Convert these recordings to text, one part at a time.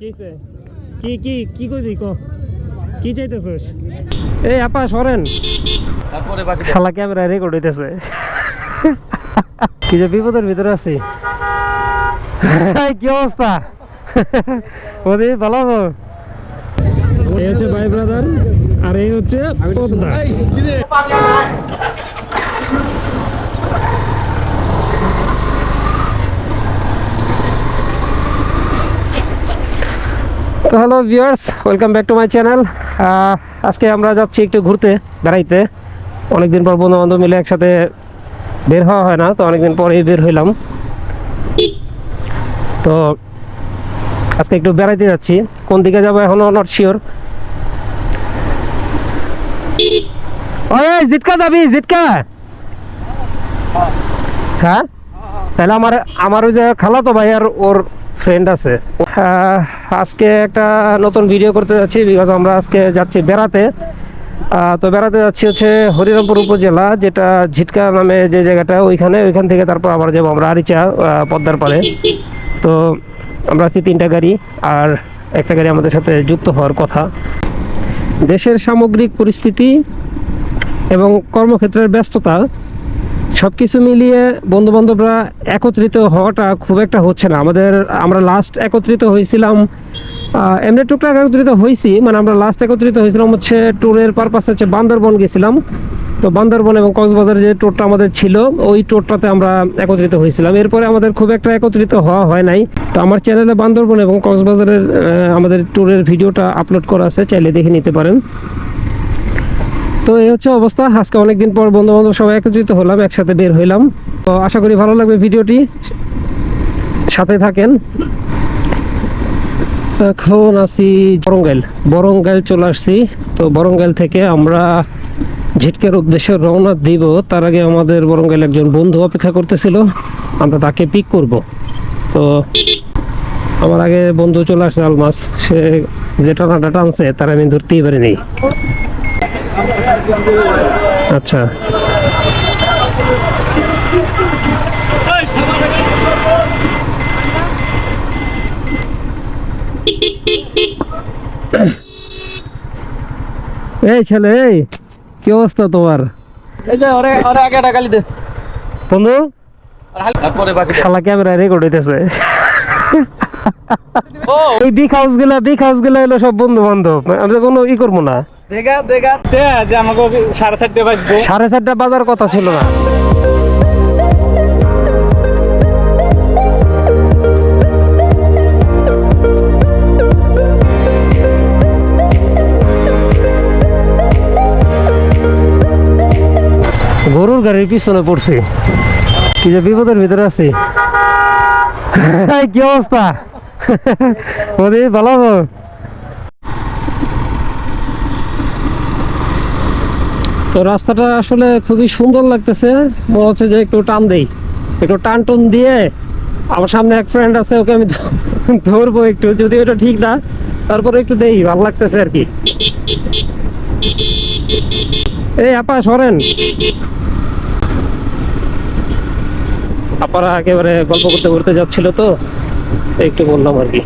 কিছে কি কি কি কইবি ক? কি চাইতেছস? এই আপা সরেন। তারপরে বাকি শালা ক্যামেরা রেকর্ড হইতেছে। কি যে বিপদের ভিতরে আছি। এই, কি অবস্থা? ওদি ভালো আছো? এই হচ্ছে ভাই ব্রাদার আর এই হচ্ছে পদ্মা। তো hello viewers welcome back to my channel আজকে আমরা যাচ্ছি একটু ঘুরতে, বেড়াইতে। অনেকদিন পর বন্ধু বান্ধব মিলে একসাথে বের হওয়া হয় না, তো অনেকদিন পরেই বের হইলাম। তো আজকে একটু বেড়াইতে যাচ্ছি। কোন দিকে যাব এখনও নট শিওর জিটকা যাবি জিটকা হ্যাঁ? তাহলে আমার আমার ওই যে খালা তো ভাই আর ওর ফ্রেন্ড আছে। আহ, আজকে একটা নতুন ভিডিও করতে যাচ্ছি বিকজ আমরা আজকে যাচ্ছি বেড়াতে। তো বেড়াতে যাচ্ছি হচ্ছে হরিরামপুর উপজেলা যেটা ঝিটকা নামে যে জায়গাটা ওইখানে ওইখান থেকে তারপর আবার যাব আমরা আরিচা পদ্মার পাড়ে। তো আমরা আছি তিনটা গাড়ি আর একটা গাড়ি আমাদের সাথে যুক্ত হওয়ার কথা। দেশের সামগ্রিক পরিস্থিতি এবং কর্মক্ষেত্রের ব্যস্ততা সব কিছু মিলিয়ে বন্ধু বান্ধবরা একত্রিত হওয়াটা খুব একটা হচ্ছে না। আমাদের, আমরা লাস্ট একত্রিত হয়েছিলাম এমনি টুকটাক একত্রিত হয়েছি মানে আমরা লাস্ট একত্রিত হয়েছিলাম হচ্ছে ট্যুরের পারপাস হচ্ছে বান্দরবন গেছিলাম। তো বান্দরবন এবং কক্সবাজার যে ট্যুরটা আমাদের ছিল, ওই ট্যুরটাতে আমরা একত্রিত হয়েছিলাম। এরপরে আমাদের খুব একটা একত্রিত হওয়া হয় নাই। তো আমার চ্যানেলে বান্দরবন এবং কক্সবাজারের আমাদের ট্যুরের ভিডিওটা আপলোড করা আছে, চাইলে দেখে নিতে পারেন। তো এই হচ্ছে অবস্থা। আজকে অনেকদিন পর বন্ধু বান্ধব সবাই একত্রিত হলাম, একসাথে বের হইলাম। তো আশা করি ভালো লাগবে ভিডিওটি। সাথে থাকেন। এখন আছি বরঙ্গাইল। বরঙ্গাইল চলে আসছি। তো বরঙ্গাইল থেকে আমরা ঝিটকের উদ্দেশ্যে রওনা দিব। তার আগে আমাদের বরঙ্গাইল একজন বন্ধু অপেক্ষা করতেছিল। আমরা তাকে পিক করব। তো আমার আগে বন্ধু চলে আসছে আলমাস। সে যে টানাটা টানছে, তার আমি ধরতেই পারিনি। আচ্ছা। এই ছেলে এই কি অবস্থা তোমার? এই যে ওরে ওরে আগে একটা দে। বন্ধু শালা ক্যামেরা রেকর্ড হইতেছে। এই বিগ হাউসগুলা বিগ হাউসগুলা হলো সব বন্ধু বান্ধব আমরা কোনো ই করব না। সাড়ে চারটে বাজার কথা ছিল না। গরুর গাড়ির পিছনে পড়ছি। কি যে বিপদের ভিতরে আছি। কি অবস্থা? ভালো আছো? তো রাস্তাটা আসলে খুবই সুন্দর লাগতেছে। মনে হচ্ছে যে একটু টান দেই। একটু টান টুন দিয়ে আমার সামনে এক ফ্রেন্ড আছে, ওকে আমি ধরবো একটু যদি ওটা ঠিক না। তারপরে একটু দেই, ভালো লাগতেছে আর কি। এই আপা, সরেন। আপারা একেবারে গল্প করতে করতে যাচ্ছিল তো, একটু বললাম আর কি।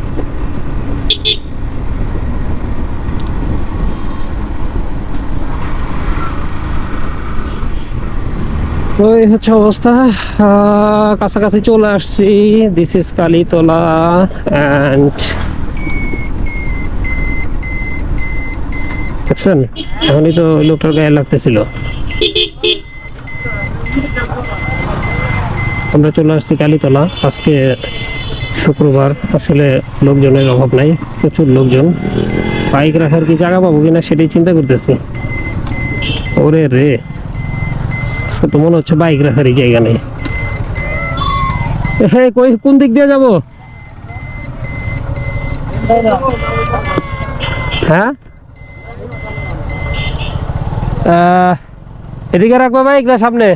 এই হচ্ছে অবস্থা। কাছাকাছি চলে আসছি। দিস ইজ কালীতলা অ্যান্ড দেখছেন? এখনই তো লোকটার গায়ে লাগতেছিল। আমরা চলে আসছি কালীতলা। আজকে শুক্রবার। আসলে লোকজনের অভাব নাই, প্রচুর লোকজন। বাইক রাখার কি জায়গা পাবো কিনা সেটাই চিন্তা করতেছি। ওরে রে। আজকে তো মনে হচ্ছে বাইক রাখারই জায়গা নেই। কোন দিক দিয়ে যাব? হ্যাঁ? এদিকে রাখব বাইক না সামনে?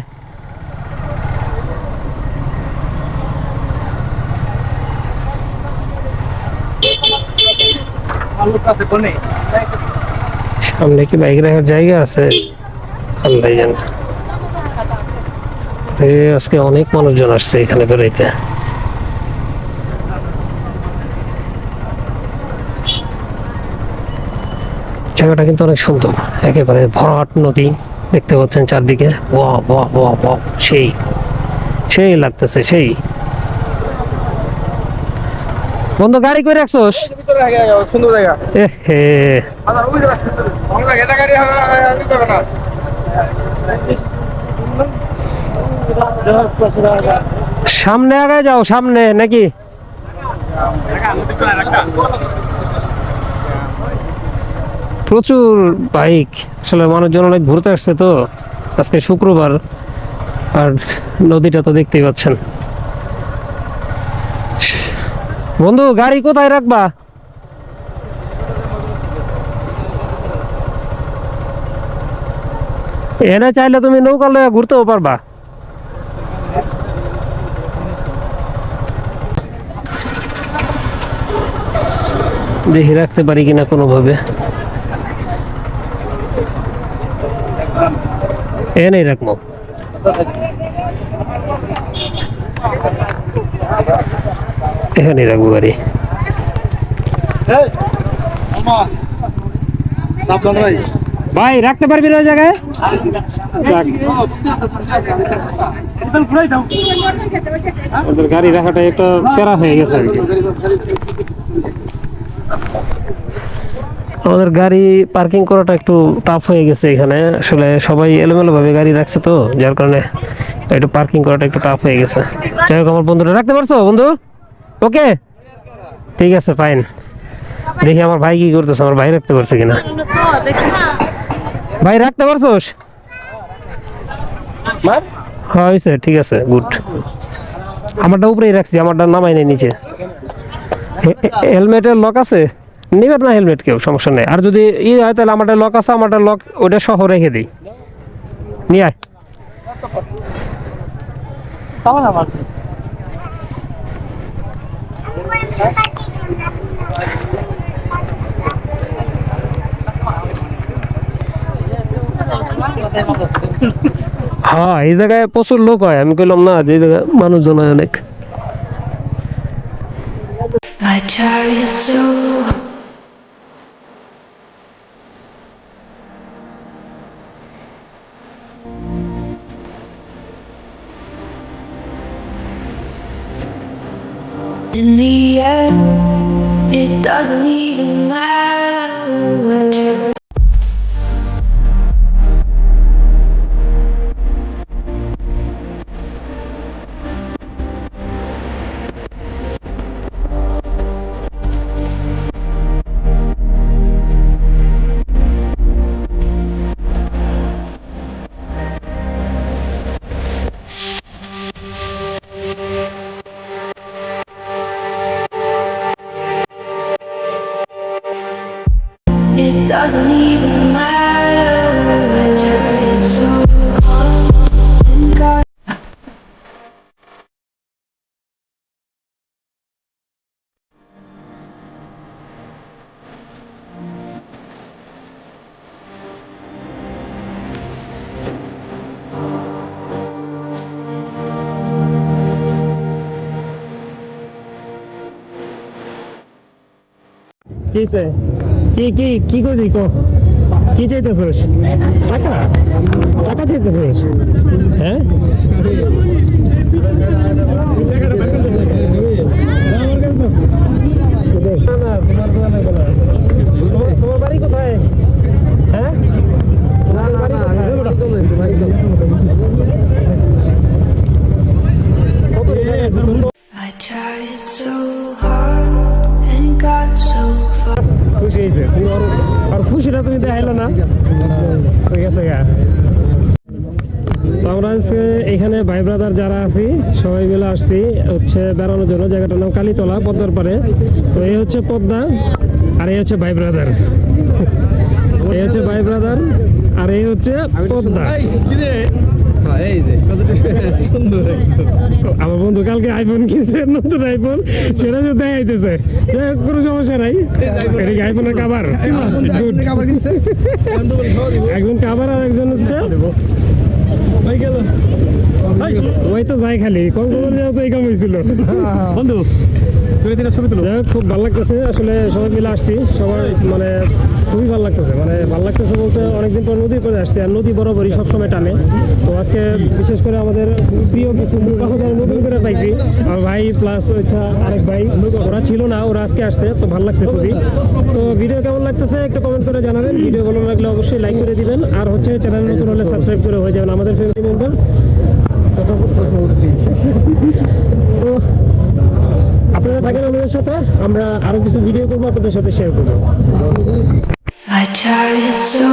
সামনে কি বাইক রাখার জায়গা আছে? আল্লাহ জানে। আজকে অনেক মানুষজন আসছে এখানে বেরোইতে জায়গাটা কিন্তু অনেক সুন্দর একেবারে ভরাট নদী দেখতে পাচ্ছেন চারদিকে ওয়া ওয়া ওয়া ওয়া সেই সেই লাগতেছে সেই বন্ধু গাড়ি করে রাখছোস সুন্দর জায়গা এ হে আচ্ছা ওই জায়গা সুন্দর ভালো লাগে এটা গাড়ি আমি যাবে না সামনে আগে যাও, সামনে, নাকি? প্রচুর বাইক। আসলে মানুষজন অনেক ঘুরতে আসছে তো। আজকে শুক্রবার, আর নদীটা তো দেখতেই পাচ্ছেন। বন্ধু, গাড়ি কোথায় রাখবা? এনে চাইলে তুমি নৌকা লয়ে ঘুরতেও পারবা। দেখি রাখতে পারি কিনা কোনোভাবে? এ নেই রাখব। এখানেই রাখব গাড়ি। সাবধান ভাই ভাই রাখতে পারবি না ওই জায়গায়? রাখ। ওদের গাড়ি রাখাটা একটা প্যারা হয়ে গেছে আর কি। আমাদের গাড়ি পার্কিং করাটা একটু টাফ হয়ে গেছে এখানে। আসলে সবাই এলোমেলো ভাবে গাড়ি রাখছে তো যার কারণে একটু পার্কিং করাটা একটু টাফ হয়ে গেছে। যাই হোক আমার বন্ধুরা রাখতে পারছ বন্ধু? ওকে ঠিক আছে ফাইন দেখি আমার ভাই কি করতেছে আমার ভাই রাখতে পারছে কিনা। ভাই রাখতে পারছোস? হ্যাঁ হয়েছে ঠিক আছে গুড আমারটা উপরেই রাখছি আমারটা নামাই নেই নিচে। হেলমেটের লক আছে? নিবেন না হেলমেট কেউ, সমস্যা নেই। আর যদি ই হয়, তাহলে আমারটা লক আছে আমারটা লক ওটা সহ রেখে দিই। নিয়ে আয়। হ্যাঁ এই জায়গায় প্রচুর লোক হয়। আমি কইলাম না, যে জায়গায় মানুষজন হয় অনেক। I tried so In the end, it doesn't even matter. Doesn't even matter. I tried so hard and got. কিছে কি কি কি করবি কো কি চাইতেছিস টাকা টাকা চাইতেছিস হ্যাঁ তোমার সবাই মিলে আসছি হচ্ছে বেড়ানোর জন্য। জায়গাটার নাম কালীতলা পদ্মার পারে তো এই হচ্ছে পদ্মা আর এই হচ্ছে ভাই ব্রাদার এই হচ্ছে ভাই ব্রাদার আর এই হচ্ছে পদ্মা। আমার বন্ধু কালকে আইফোন কিনছে নতুন আইফোন সেটা যে দেখাইতেছে। কোনো সমস্যা নাই। এটা কি আইফোনের গুড একজন কাবার আর একজন হচ্ছে ওই তো যাই খালি। কক্সবাজার যাও তো এই কাম হয়েছিল বন্ধু দুই তিনটা ছবি তুলো। খুব ভালো লাগতেছে। আসলে সবাই মিলে আসছি। সবার মানে খুবই ভালো লাগতেছে। মানে ভালো লাগতেছে বলতে অনেকদিন পর নদীর করে আসছি আর নদী বরাবরই সবসময় টানে। তো আজকে বিশেষ করে আমাদের প্রিয় কিছু নতুন করে পাইছি। আমার ভাই প্লাস হচ্ছে আরেক ভাই। ওরা ছিল না ওরা আজকে আসছে। তো ভালো লাগছে খুবই। তো ভিডিও কেমন লাগতেছে একটু কমেন্ট করে জানাবেন। ভিডিও ভালো লাগলে অবশ্যই লাইক করে দিবেন। আর হচ্ছে চ্যানেল নতুন হলে সাবস্ক্রাইব করে হয়ে যাবেন আমাদের ফ্যামিলি মেম্বার তো আপনারা থাকেন আমাদের সাথে, আমরা আরও কিছু ভিডিও করব, আপনাদের সাথে শেয়ার করব। I tried so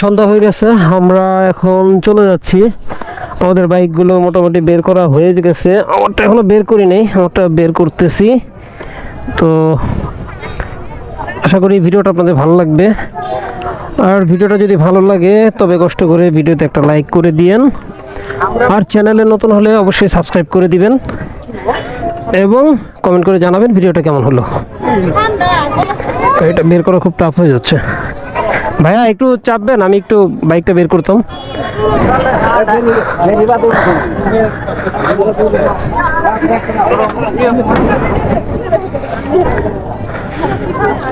সন্ধ্যা হয়ে গেছে আমরা এখন চলে যাচ্ছি। আমাদের বাইকগুলো মোটামুটি বের করা হয়ে গেছে। আমারটা এখনও বের করি নেই আমারটা বের করতেছি। তো আশা করি ভিডিওটা আপনাদের ভালো লাগবে। আর ভিডিওটা যদি ভালো লাগে তবে কষ্ট করে ভিডিওতে একটা লাইক করে দিয়েন। আর চ্যানেলে নতুন হলে অবশ্যই সাবস্ক্রাইব করে দিবেন। এবং কমেন্ট করে জানাবেন ভিডিওটা কেমন হলো। এটা বের করা খুব টাফ হয়ে যাচ্ছে। ভাইয়া, একটু চাপবেন আমি একটু বাইকটা বের করতাম।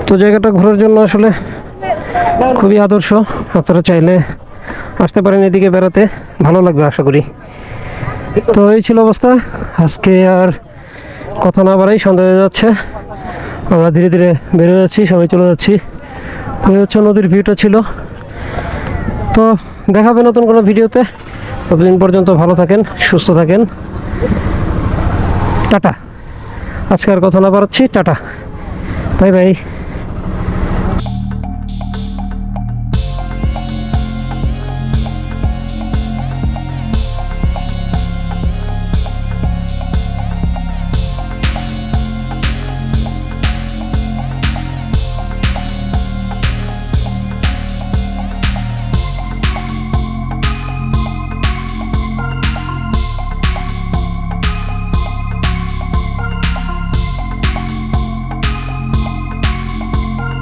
তো জায়গাটা ঘোরার জন্য আসলে খুবই আদর্শ। আপনারা চাইলে আসতে পারেন এদিকে বেড়াতে। ভালো লাগবে, আশা করি। তো এই ছিল অবস্থা। আজকে আর কথা না বাড়াই, সন্ধ্যা হয়ে যাচ্ছে। আমরা ধীরে ধীরে বেরো যাচ্ছি, সবাই চলে যাচ্ছি। এই হচ্ছে নদীর ভিউটা ছিল। তো দেখাবে নতুন কোনো ভিডিওতে। ততদিন পর্যন্ত ভালো থাকেন, সুস্থ থাকেন। টাটা। আজকে আর কথা না বাড়াচ্ছি। টাটা। Bye bye.